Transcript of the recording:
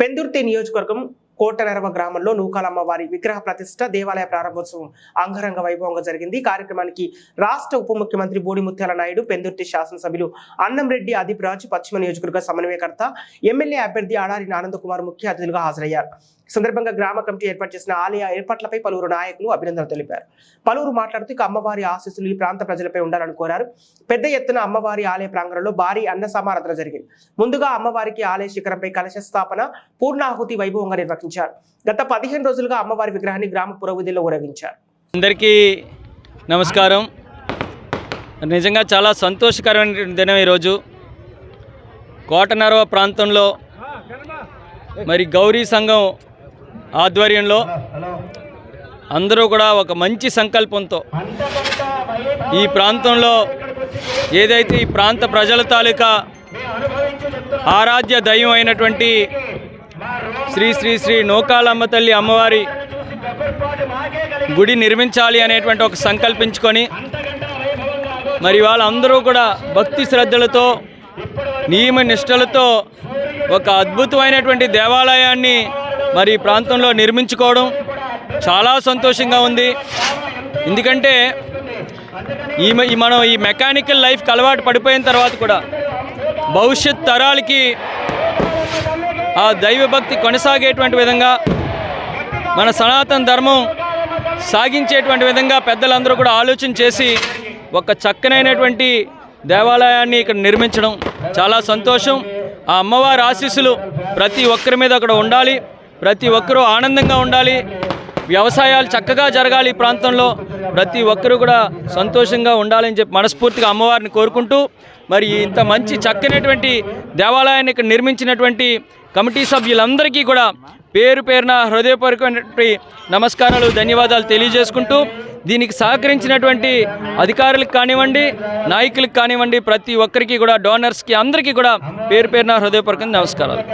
పెందుర్తి నియోజకవర్గం కోటనరవ గ్రామంలో నూకాలమ్మవారి విగ్రహ ప్రతిష్ట దేవాలయ ప్రారంభోత్సవం అంగరంగ వైభవంగా జరిగింది. కార్యక్రమానికి రాష్ట్ర ఉప ముఖ్యమంత్రి బోడి ముత్యాల నాయుడు పెందుర్తి శాసనసభ్యులు అన్నంరెడ్డి అదీప్ రాజు పశ్చిమ నియోజకవర్గ సమన్వయకర్త ఎమ్మెల్యే అభ్యర్థి ఆడారి ఆనందకుమార్ ముఖ్య అతిథులుగా హాజరయ్యారు. సందర్భంగా గ్రామ కమిటీ ఏర్పాటు చేసిన ఆలయ ఏర్పాట్లపై పలువురు నాయకులు అభినందనలు తెలిపారు. పలువురు మాట్లాడుతూ ఇక అమ్మవారి ఆశీస్సులు ఈ ప్రాంత ప్రజలపై ఉండాలని కోరారు. పెద్ద ఎత్తున అమ్మవారి ఆలయ ప్రాంగణంలో భారీ అన్న సమారాధన జరిగింది. ముందుగా అమ్మవారికి ఆలయ శిఖరంపై కలశ స్థాపన పూర్ణాహుతి వైభవంగా నిర్వహించారు. గత పదిహేను రోజులుగా అమ్మవారి విగ్రహాన్ని గ్రామ పురోవిధిలో ఊరేగించారు అందరికీ నమస్కారం. నిజంగా చాలా సంతోషకరమైన దినం ఈరోజు. కోటనరవ ప్రాంతంలో మరి గౌరీ సంఘం ఆధ్వర్యంలో అందరూ కూడా ఒక మంచి సంకల్పంతో ఈ ప్రాంతంలో ఏదైతే ఈ ప్రాంత ప్రజల తాలూకా ఆరాధ్య దైవం అయినటువంటి శ్రీ శ్రీ శ్రీ నూకాలమ్మ తల్లి అమ్మవారి గుడి నిర్మించాలి అనేటువంటి ఒక సంకల్పించుకొని మరి వాళ్ళందరూ కూడా భక్తి శ్రద్ధలతో నియమ నిష్టలతో ఒక అద్భుతమైనటువంటి దేవాలయాన్ని మరి ఈ ప్రాంతంలో నిర్మించుకోవడం చాలా సంతోషంగా ఉంది. ఎందుకంటే ఈ మనం ఈ మెకానికల్ లైఫ్కి అలవాటు పడిపోయిన తర్వాత కూడా భవిష్యత్ తరాలకి ఆ దైవభక్తి కొనసాగేటువంటి విధంగా మన సనాతన ధర్మం సాగించేటువంటి విధంగా పెద్దలందరూ కూడా ఆలోచన చేసి ఒక చక్కనైనటువంటి దేవాలయాన్ని ఇక్కడ నిర్మించడం చాలా సంతోషం. ఆ అమ్మవారి ఆశీస్సులు ప్రతి ఒక్కరి మీద అక్కడ ఉండాలి. ప్రతి ఒక్కరూ ఆనందంగా ఉండాలి. వ్యవసాయాలు చక్కగా జరగాలి ఈ ప్రాంతంలో. ప్రతి ఒక్కరూ కూడా సంతోషంగా ఉండాలని చెప్పి మనస్ఫూర్తిగా అమ్మవారిని కోరుకుంటూ మరి ఇంత మంచి చక్కనటువంటి దేవాలయాన్ని ఇక్కడ నిర్మించినటువంటి కమిటీ సభ్యులందరికీ కూడా పేరు పేరున హృదయపూర్వకమైనటువంటి నమస్కారాలు ధన్యవాదాలు తెలియజేసుకుంటూ దీనికి సహకరించినటువంటి అధికారులకు కానివ్వండి నాయకులకు కానివ్వండి ప్రతి ఒక్కరికి కూడా డోనర్స్కి అందరికీ కూడా పేరు పేరున హృదయపూర్వక నమస్కారాలు.